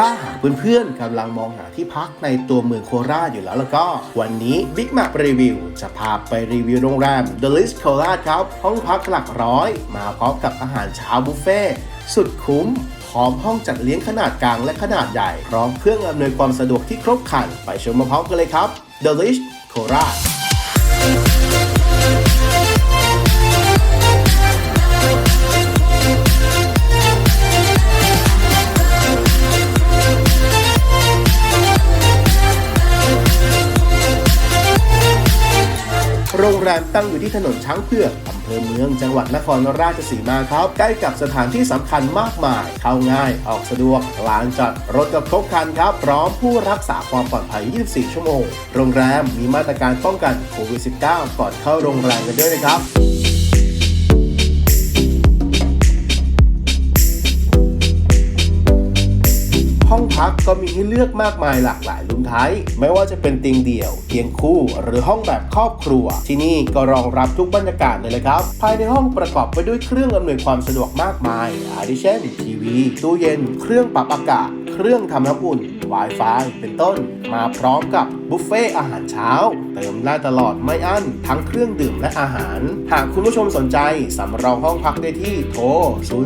ถ้าหากเพื่อนๆกำลังมองหาที่พักในตัวเมืองโคราชอยู่แล้วแล้วก็ วันนี้ Big Map Review จะพาไปรีวิวโรงแรม The List โคราชครับ ห้องพักหลักร้อย มาพร้อมกับอาหารเช้าบุฟเฟ่สุดคุ้มพร้อมห้องจัดเลี้ยงขนาดกลางและขนาดใหญ่ พร้อมเครื่องอำนวยความสะดวกที่ครบครัน ไปชมมาพร้อมกันเลยครับ The List โคราช โรงแรมตั้งอยู่ที่ถนนช้างเผือกอำเภอเมืองจังหวัดนครราชสีมาครับ ใกล้กับสถานที่สำคัญมากมาย เข้าง่ายออกสะดวกลานจอดรถกับครบครันครับ พร้อมผู้รักษาความปลอดภัย 24 ชั่วโมง โรงแรมมีมาตรการป้องกันโควิด -19 ก่อนเข้าโรงแรมกันด้วยนะครับ พักก็มีให้เลือกมากมายหลากหลายรุมไทยไม่ว่าจะเป็นเตียงเดี่ยว เตียงคู่หรือห้องแบบครอบครัว ที่นี่ก็รองรับทุกบรรยากาศเลยเลยครับ ภายในห้องประกอบไปด้วยเครื่องอำนวยความสะดวกมากมายอาทิเช่นทีวีตู้เย็น เครื่องปรับอากาศ เครื่องทำน้ำอุ่น Wi-Fi เป็นต้น มาพร้อมกับบุฟเฟ่อาหารเช้า เติมได้ตลอดไม่อั้น ทั้งเครื่องดื่มและอาหาร หากคุณผู้ชมสนใจสำรองห้องพักได้ที่โทร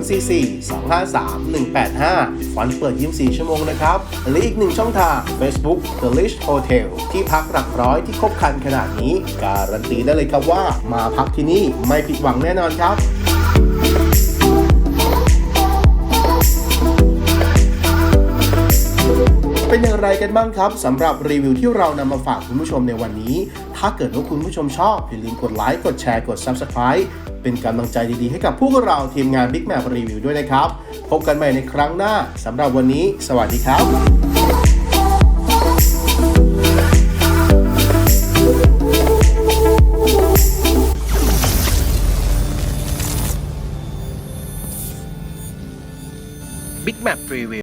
044 253 185ฟันเปิด24ชั่วโมงนะครับและอีกหนึ่งช่องทาง Facebook The List Hotel ที่พักหลักร้อยที่ครบครันขนาดนี้ การันตีได้เลยครับว่ามาพักที่นี่ไม่ผิดหวังแน่นอนครับ ไรกันบ้างครับสำหรับรีวิวที่เรานำมาฝากคุณผู้ชมในวันนี้ ถ้าเกิดว่าคุณผู้ชมชอบอย่าลืมกดไลค์กดแชร์กด Subscribe เป็นกำลังใจดีๆ ให้กับพวกเราทีมงาน Big Map Review ด้วยนะครับ พบกันใหม่ในครั้งหน้าสำหรับวันนี้ สวัสดีครับ Big Map Review